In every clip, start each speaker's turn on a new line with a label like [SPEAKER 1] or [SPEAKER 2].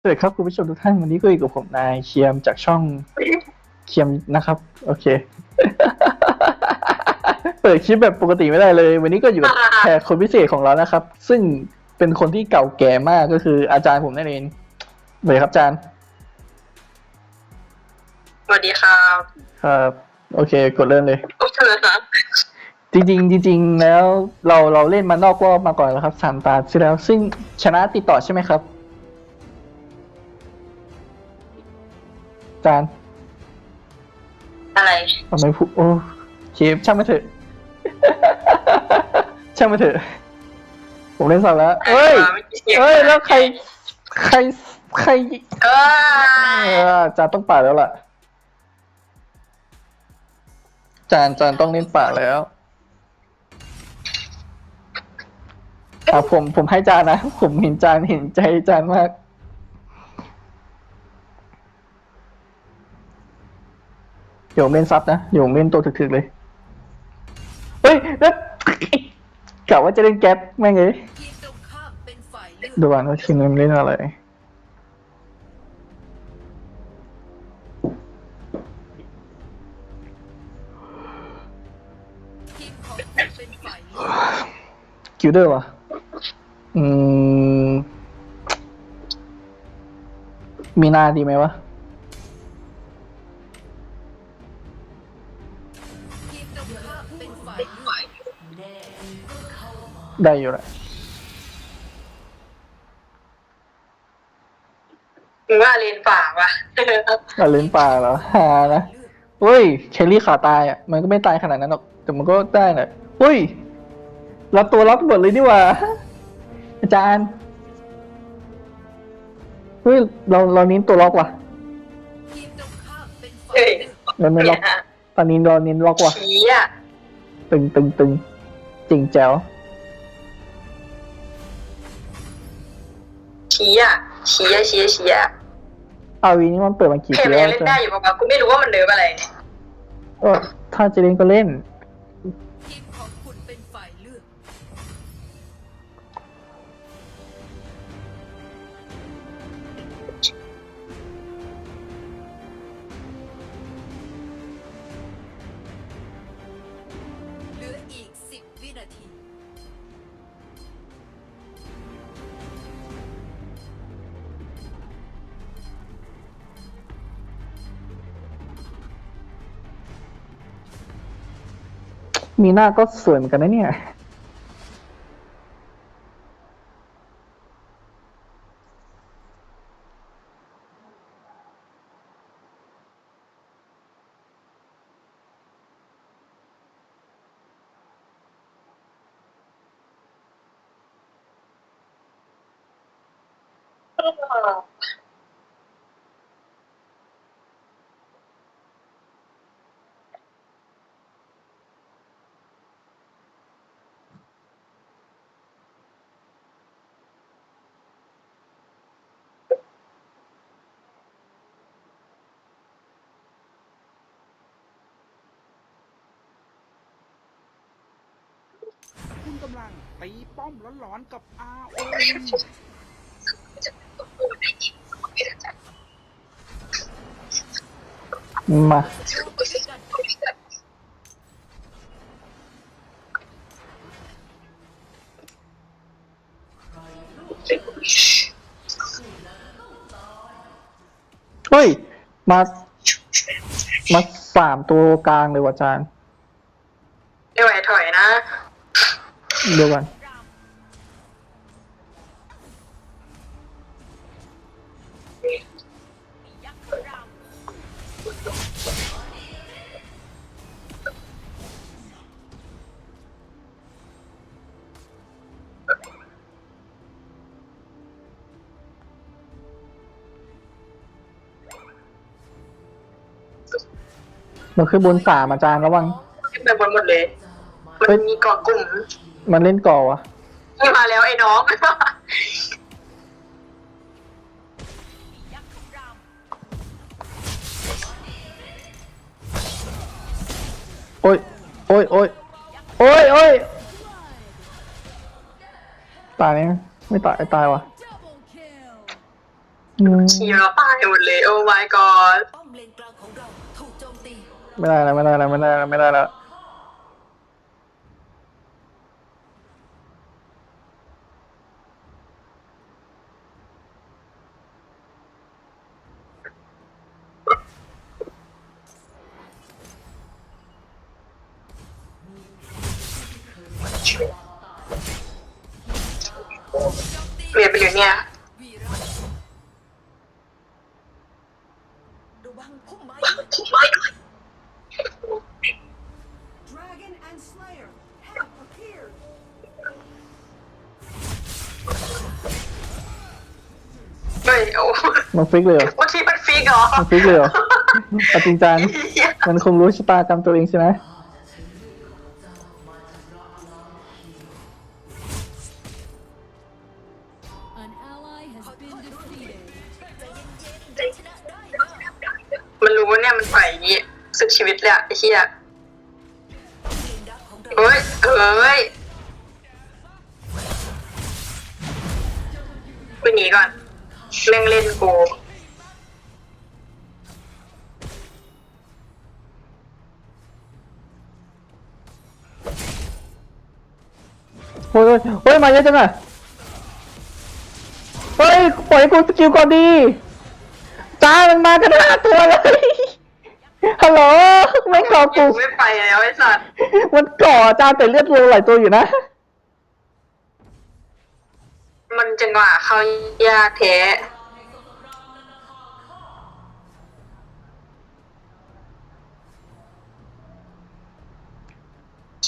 [SPEAKER 1] สวัสดีครับคุณผู้ชมทุกท่านวันนี้ก็อยู่กับผมนายเคียมจากช่องเคียมนะครับ โอเค เปิดคลิปแบบปกติไม่ได้เลย วันนี้ก็อยู่กับแขกคนพิเศษของเรานะครับ ซึ่งเป็นคนที่เก่าแก่มากก็คืออาจารย์ผมนั่นเองสวัสดีครับอาจารย์
[SPEAKER 2] สวัสดีครับ
[SPEAKER 1] ครับโอเค กดเริ่มเลย
[SPEAKER 2] โอเคครับ
[SPEAKER 1] จริงๆจริงๆแล้วเราเราเล่นมานอกรอบมาก่อนแล้วครับสามตาที่แล้ว ซึ่งชนะติดต่อใช่ไหมครับ จารย์
[SPEAKER 2] อะไร
[SPEAKER 1] ทำไมพูดโอ้เคฟช่างมาเถอะ ช่างมาเถอะ ผมเล่นสับแล้วเอ้ย เอ้ย แล้วใคร ใคร ใคร
[SPEAKER 2] เอ
[SPEAKER 1] เออจานต้องป่าดแล้วล่ะ จานจานต้องเล่นป่าดแล้วอะผมผมให้จานนะ ผมเห็นจานเห็นใจจานมาก ดี๋ยวผมเล่นซับนะเดี๋ยวผมเล่นตัวถึกๆเลย เฮ้ยแล้วกะว่าจะเล่นแก๊ปแม่งเลย
[SPEAKER 3] ทีมตรงข้ามเป็นฝ่ายเลือก
[SPEAKER 1] ดูก่อนว่าทีมนั้นเล่นอะไร
[SPEAKER 3] ทีมของคุณเป็นฝ่ายเลือก
[SPEAKER 1] กิลเดอร์วะอืม มีหน้าดีไหมวะ ได้อยู่แหละ
[SPEAKER 2] มึงว่าเลนป่าวะ
[SPEAKER 1] อะเล่นป่าเหรอฮานะเฮ้ยเคลลี่ขาตายอะ มันก็ไม่ตายขนาดนั้นหรอก แต่มันก็ได้แหละเฮ้ยรับตัวรับหมดเลยดีกว่า อาจารย์เฮ้ยเราเราเน้นตัวล็อกว่ะ
[SPEAKER 3] ทีมตรงข้ามเป็นฝ่าย
[SPEAKER 2] เฮ้ย
[SPEAKER 3] เลือก
[SPEAKER 1] เราไม่ล็อกตอนนี้เราเน้นล็อกว่ะ
[SPEAKER 2] ชี้อะ
[SPEAKER 1] ตึงตึงตึงจริงแจ๋ว
[SPEAKER 2] ชี้อะชี้อะชี้อะชี้อะ
[SPEAKER 1] อาวีนี่มันเปิดมากี่
[SPEAKER 2] เพ
[SPEAKER 1] ปี
[SPEAKER 2] ม
[SPEAKER 1] แล้
[SPEAKER 2] ยั
[SPEAKER 1] ว
[SPEAKER 2] งเล่น
[SPEAKER 1] จ้ะ
[SPEAKER 2] ได้อยู่ปะวะกูไม่รู้ว่ามันเดิมอะไรเนี่ย
[SPEAKER 1] ก็ถ้าจะเล่นก็เล่น
[SPEAKER 3] มีหน้า
[SPEAKER 1] ก็สวยเหมือนกันนะเนี่ย
[SPEAKER 4] คุณกำลังตีป้อมร้อนๆกับ RO
[SPEAKER 1] มาเฮ้ย มา มาสามตัวกลางเลยว่ะอาจารย์
[SPEAKER 2] ไม่ไหวถอยนะ
[SPEAKER 1] เดี๋ยวก่อนมันคือบนสามอาจารย์ระวัง
[SPEAKER 2] ขึ้นไปบนหมดเลย
[SPEAKER 1] เฮ้
[SPEAKER 2] มั
[SPEAKER 1] ย
[SPEAKER 2] นมีเกาะกลุ่ม
[SPEAKER 1] มันเล่นก่อวะ
[SPEAKER 2] นี่มาแล้วไอ้น้อง
[SPEAKER 1] โอ้ย โอ้ยโอ้ยโอ้ยโอ้ยตายเนี่ยไม่ตายตายวะอืม
[SPEAKER 2] ขี่เราตายหมดเลยโอ้ my god
[SPEAKER 3] ป้อมเลนกลางของเราถูกโจมตี
[SPEAKER 1] ไม่ได้แล้วไม่ได้แล้วไม่ได้แล้วไม่ได้แล้ว
[SPEAKER 3] มั
[SPEAKER 1] นฟิกเลยเหรอ
[SPEAKER 2] เมื่อกี้มันฟิกเหรอ
[SPEAKER 1] มันฟิกเลยเหรอเอาจริงจัง
[SPEAKER 2] เหี้ย
[SPEAKER 1] มันคงรู้ชะตากรรมตัวเองใช่ไหม
[SPEAKER 5] An ally has been defeated.
[SPEAKER 3] ชนะได้นะ
[SPEAKER 2] มันรู้ว่าเนี่ยมันฝ่ายอย่างงี้สุดชีวิตเลยอะไอ้เหี้ย
[SPEAKER 3] เลนดักของเรา
[SPEAKER 2] เฮ้ยเฮ้ยไปหนีก่อน แม่งเล่นกู
[SPEAKER 1] โอ้ยโอ้ยโอ้ยมาเยอะจังอะเฮ้ยปล่อยให้กูสกิลก่อนดีจ้ามันมากันห้าตัวเลย ฮัลโหลไม่กอกู
[SPEAKER 2] ไม่ไปแล้วไอ้สัตว์
[SPEAKER 1] มันก่อจ้าแต่เลือดเร็วหลายตัวอยู่นะ
[SPEAKER 2] มันจังหวะเขายากแท้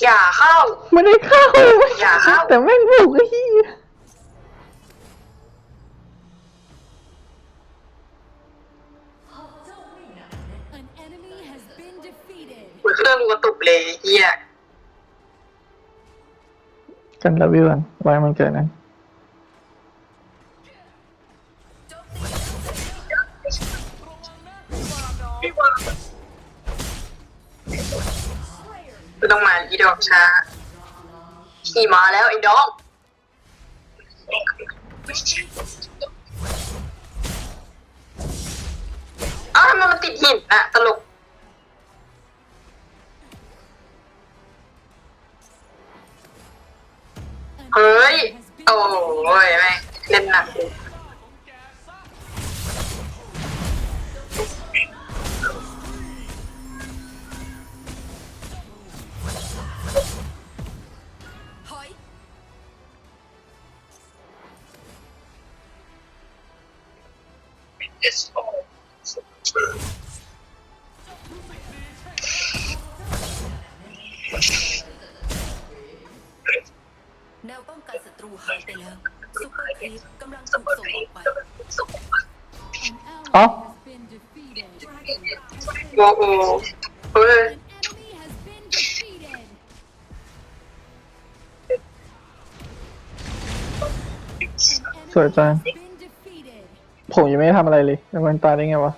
[SPEAKER 2] อย่าเข้า
[SPEAKER 1] ไม่ได้เข้า
[SPEAKER 2] อย่าเข้า
[SPEAKER 1] แต่แม่งบุกไอ้เหี้ย
[SPEAKER 5] An enemy has been defeated.
[SPEAKER 2] เครื่องกระตุกเลยเฮีย
[SPEAKER 1] กันระวิวกันไว้มันเกิดนะ
[SPEAKER 2] องมาอีดอกชาขี่มาแล้วไอ้น้องอ้าวทำไมมันติดหินอะตลกเฮ้ย โอ้ยแม่งเล่นหนัก
[SPEAKER 3] ถ แนวป้องกันศัตรูหายไปแล้วซุปเปอร์ครีปกำลังถูกส่งออกไป
[SPEAKER 2] โอ้โหเฮ้ย
[SPEAKER 1] สวยจังผมยังไม่ได้ทำอะไรเลยแล้วมันตายได้ไงวะ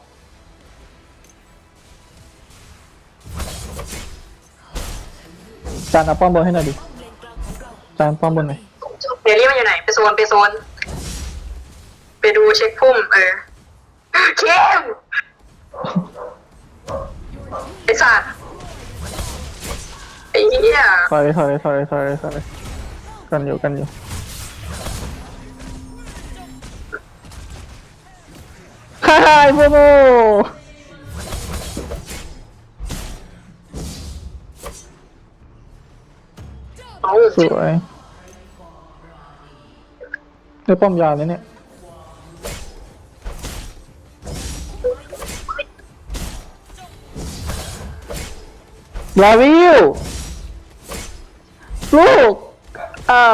[SPEAKER 1] จานเอาป้อมบนให้หน่อยดิ
[SPEAKER 3] ป้อมเลนกลางของเรา
[SPEAKER 1] จานป้อมบนหน่อย
[SPEAKER 2] เดี๋ยวนี้มันอยู่ไหน ไปโซน ไปโซน ไปดูเช็คพุ่ม เออเข้มไอ้สัตว์ไอ้เหี้ย
[SPEAKER 1] ถอยถอยถอยถอยถอยกันอยู่กันอยู่ฮ่าฮ่าไอ้พวก สวยได้ป้อมยาเลยเนี่ย ลาวิว ลูก อ่า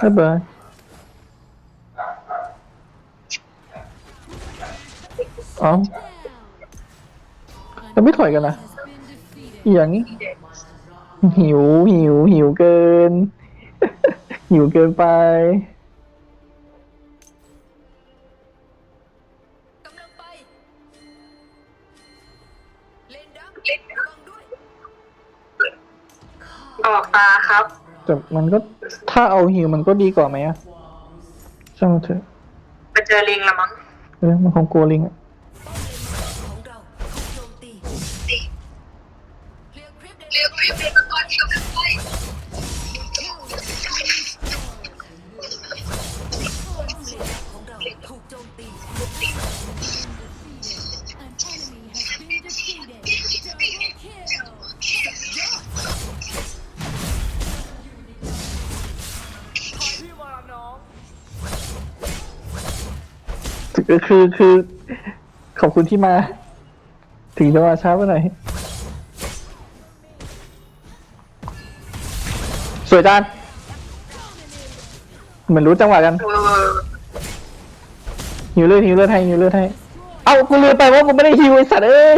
[SPEAKER 1] บ๊ายบายอ๋
[SPEAKER 5] อ
[SPEAKER 1] เราไม่ถอยกันนะ
[SPEAKER 5] Has been defeated.
[SPEAKER 1] อหย่างนี้หิวหิวหิวเกิน หิวเกินไป
[SPEAKER 3] กำลังไปเลนดักระวังด้วย
[SPEAKER 2] ออกตาครับ
[SPEAKER 3] เแต่
[SPEAKER 1] มันก็ถ้าเอาฮิวมันก็ดีกว่าไหมอะช่างมันเถอะ
[SPEAKER 2] ไปเจอลิงละมั้ง
[SPEAKER 1] เออมันคงกลัวลิงอะ
[SPEAKER 3] คื
[SPEAKER 2] อ
[SPEAKER 1] คือคือ ขอบคุณที่มา ถึงจะมาช้าไปหน่อยสวยจานเหมือนรู้จังหวะกัน
[SPEAKER 2] เออ
[SPEAKER 1] หิวเลือดหิวเลือดให้หิวเลือดให้เอ้ากูลืมไปว่ากูไม่ได้หิวไอสัตว์เอ้ย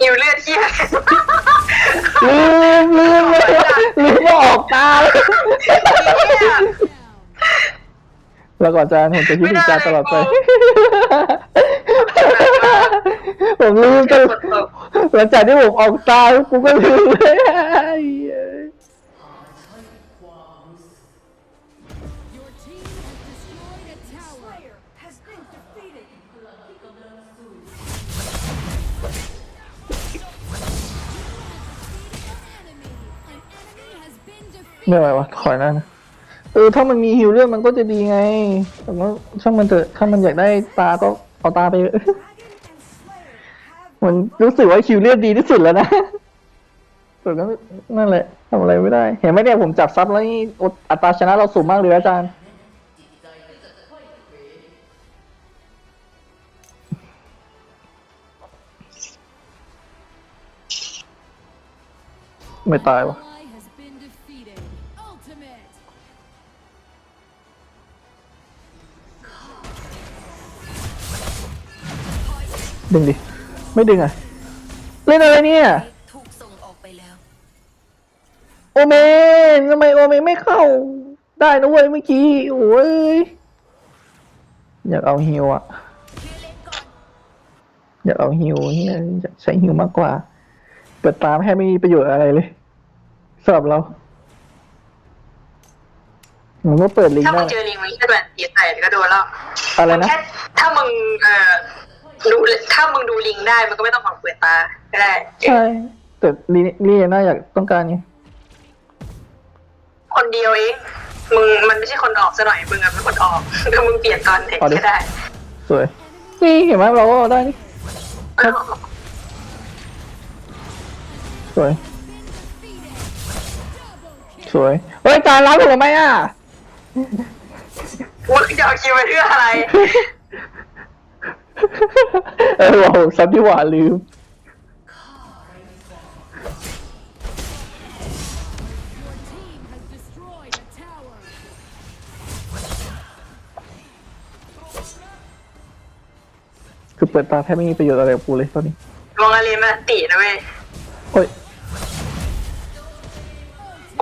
[SPEAKER 2] หิวเลือดเที่ย
[SPEAKER 1] ลืมลืมเลยลืมว่าออกตา แล้วก่อนจานผมจะคิดถึงจานตลอดไป ผมลืมจนหลังจากที่ผมออกตากูก็ลืมเลย
[SPEAKER 5] Your team has destroyed a tower. has been defeated. Enemy. An enemy has been
[SPEAKER 1] ไม่
[SPEAKER 5] defeated.
[SPEAKER 1] ไหววะถอยหน้านะ เออถ้ามันมีฮิวเลือดมันก็จะดีไง แต่ว่าช่างมันเถอะถ้ามันอยากได้ตาก็เอาตาไปเถอะมันรู้สึกว่าฮิวเลือดดีที่สุดแล้วนะแต่ก็นั่นแหละทำอะไรไม่ได้ เห็นไหมเนี่ยผมจับซับแล้วนี่อัตราชนะเราสูงมากเลยอาจารย์ไม่ตายวะ ดึงดิ ไม่ดึงอะ เล่นอะไรเนี่ย
[SPEAKER 3] ถูกส่งออกไปแล้ว
[SPEAKER 1] โอเมนทำไมโอเมนไม่เข้า ได้นะเว้ยเมื่อกี้ โอ้ย อยากเอาฮิวอะ
[SPEAKER 3] เคลียร์เลนก่อน
[SPEAKER 1] อยากเอาฮิวเฮียอยากใช้ฮิวมากกว่า เปิดตามแค่ไม่มีประโยชน์อะไรเลยสำหรับเรามันก็เปิดลิงก์
[SPEAKER 2] ถ้า
[SPEAKER 1] ได้
[SPEAKER 2] มึงเจอลิงมึงแค่แบบตีใส่ก็โดนแล้ว
[SPEAKER 1] อะไรนะ
[SPEAKER 2] แค่ถ้ามึงเอ่อ ดูถ้ามึงดูลิงได้มันก็ไม่ต้องออกเปิดตาก็ได้
[SPEAKER 1] ใช่แต่ลีลีน่าอยากต้องการไง
[SPEAKER 2] คนเดียวเองมึงมันไม่ใช่คนออกซะหน่อยมึงอะเป็นคนออกถ้ามึงเปลี่ยนตอนไหนก็ได้
[SPEAKER 1] สวยนี่เห็นไหมเราก็เอาได้นี่สวย สวยเฮ้ยจานรับผมทำไมอะ
[SPEAKER 2] มึงจะเอาคิวไปเพื่ออะไร
[SPEAKER 1] เออโอ้โหซับที่หวานลืม
[SPEAKER 5] Your team has destroyed a tower.
[SPEAKER 1] คือเปิดตาแทบไม่มีประโยชน์อะไรกับกูเลยตอนนี้
[SPEAKER 2] มองอะไรมาตีนะเว้ย
[SPEAKER 1] โอ้ย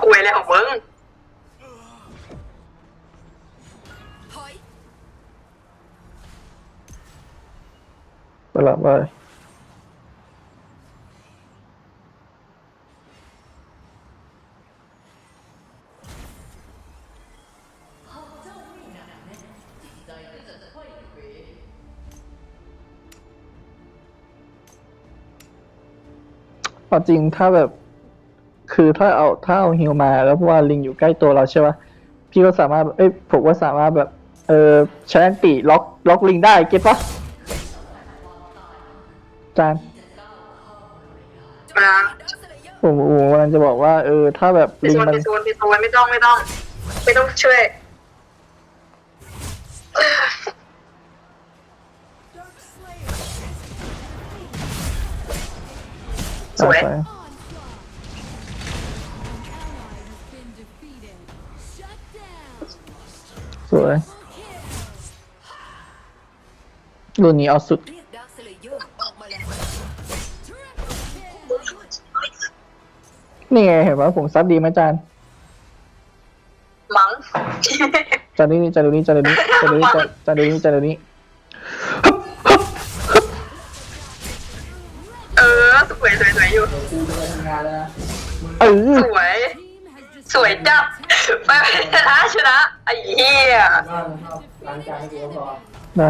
[SPEAKER 2] คุยอะไรของมึง
[SPEAKER 1] ไปละไปเอาจริงถ้าแบบคือถ้าเอาถ้าเอาฮิวมา แล้วเพราะว่าลิงอยู่ใกล้ตัวเราใช่ปะพี่ก็สามารถ เอ้ยผมก็สามารถแบบ เออใช้อันติล็อกล็อกลิงได้เก็ตปะ จาน
[SPEAKER 2] มา
[SPEAKER 1] ผมผมกำลังจะบอกว่าเออ ถ้าแบบ
[SPEAKER 2] ไป
[SPEAKER 1] ลิง
[SPEAKER 2] โซน
[SPEAKER 1] มัน
[SPEAKER 2] ไปโซนไปโซนไม่ต้องไม่ต้อง ไม่ต้องช่วยสวย
[SPEAKER 1] ไป
[SPEAKER 5] Onslaught. An ally has been defeated. Shut down.
[SPEAKER 1] สวย
[SPEAKER 5] Kill.
[SPEAKER 1] รุ่นนี้เอาสุด นี่ไงเห็นปะผมซับดีไหมจาน
[SPEAKER 2] มั้ง
[SPEAKER 1] จานนี้จานนี้จานนี้จานนี้จานนี้จานนี้
[SPEAKER 2] เออสวยสวยสวยอยู่
[SPEAKER 1] เออ
[SPEAKER 2] สวย
[SPEAKER 5] Team has
[SPEAKER 2] สวยจับไปชนะชนะไอ้เหี้ย
[SPEAKER 1] นะ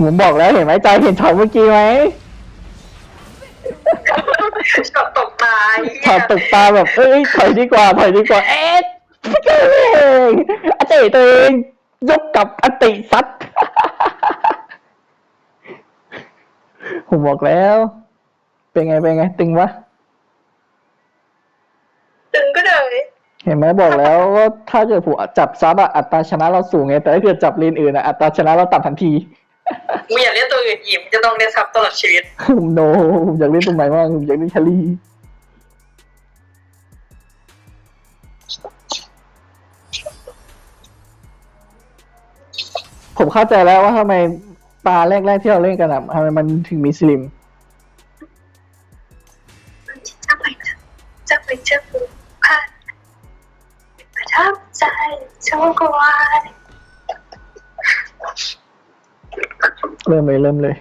[SPEAKER 1] ผมบอกแล้วเห็นไหมใจเห็นช็อตเมื่อกี้ไหม
[SPEAKER 2] ช็อตตกตาย
[SPEAKER 1] ช็อตตกตาแบบเอ้ยถอยดีกว่าถอยดีกว่า เอ๊ะตัวเองอติตัวเองยกกับอติซัดผมบอกแล้ว เป็นไงเป็นไง ตึงวะ
[SPEAKER 2] ตึงก็เลย
[SPEAKER 1] เห็นไหมบอกแล้วว่าถ้าเกิดผมจับซับอะอัตราชนะเราสูงไง แต่ถ้าเกิดจับเลนอื่นอะอัตราชนะเราต่ำทันที
[SPEAKER 2] มึงอย่าเรียกตัวอื่นอิ่มจะต้องเรียกซับตลอดชีวิต
[SPEAKER 1] ผมโนผมอยากเล่นตรงไหนบ้างผมอยากเล่นชาลีผมเข้าใจแล้วว่าทำไมตาแรกๆที่เราเล่นกันอะทำไมมันถึงมีสลิม
[SPEAKER 2] จะไปจะไปเจอผู้พันประทับใจโชกวาย
[SPEAKER 1] เริ่มเลยเริ่มเลย